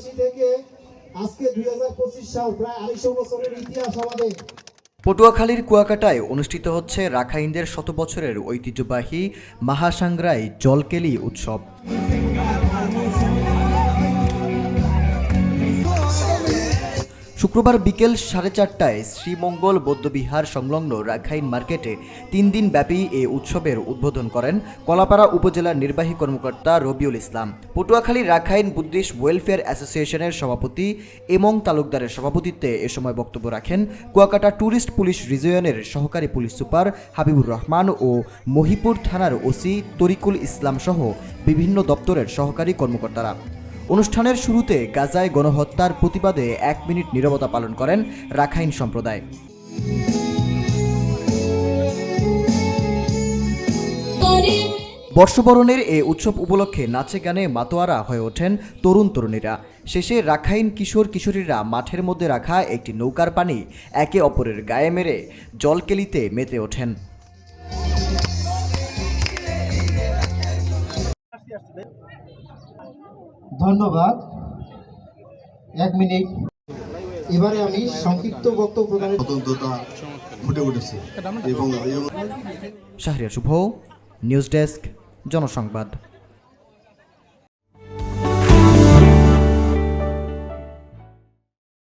থেকে আজকে দুই হাজার পঁচিশ সাল প্রায় আড়াইশো বছরের ইতিহাস আমাদের। পটুয়াখালীর কুয়াকাটায় অনুষ্ঠিত হচ্ছে রাখাইনদের শত বছরের ঐতিহ্যবাহী মাহাসাংরাই জলকেলি উৎসব। শুক্রবার বিকেল সাড়ে চারটায় শ্রীমঙ্গল বৌদ্ধবিহার সংলগ্ন রাখাইন মার্কেটে তিন দিন ব্যাপী এ উৎসবের উদ্বোধন করেন কলাপাড়া উপজেলার নির্বাহী কর্মকর্তা রবিউল ইসলাম। পটুয়াখালী রাখাইন বুদ্ধিস্ট ওয়েলফেয়ার অ্যাসোসিয়েশনের সভাপতি এমং তালুকদারের সভাপতিত্বে এ সময় বক্তব্য রাখেন কুয়াকাটা ট্যুরিস্ট পুলিশ রিজিয়নের সহকারী পুলিশ সুপার হাবিবুর রহমান ও মহিপুর থানার ওসি তরিকুল ইসলাম সহ বিভিন্ন দপ্তরের সহকারী কর্মকর্তারা। অনুষ্ঠানের শুরুতে গাজায় গণহত্যার প্রতিবাদে এক মিনিট নীরবতা পালন করেন রাখাইন সম্প্রদায়। বর্ষবরণের এ উৎসব উপলক্ষে নাচে গানে মাতোয়ারা হয়ে ওঠেন তরুণ তরুণীরা। শেষে রাখাইন কিশোর কিশোরীরা মাঠের মধ্যে রাখা একটি নৌকার পানি একে অপরের গায়ে মেরে জলকেলিতে মেতে ওঠেন। ধন্যবাদ। এক মিনিট। এবারে আমি সংক্ষিপ্ত বক্তব্য প্রদানের স্বতন্ত্রতা ফুটে উঠেছে এবং শাহরিয়া শুভ। News desk Janasangbad.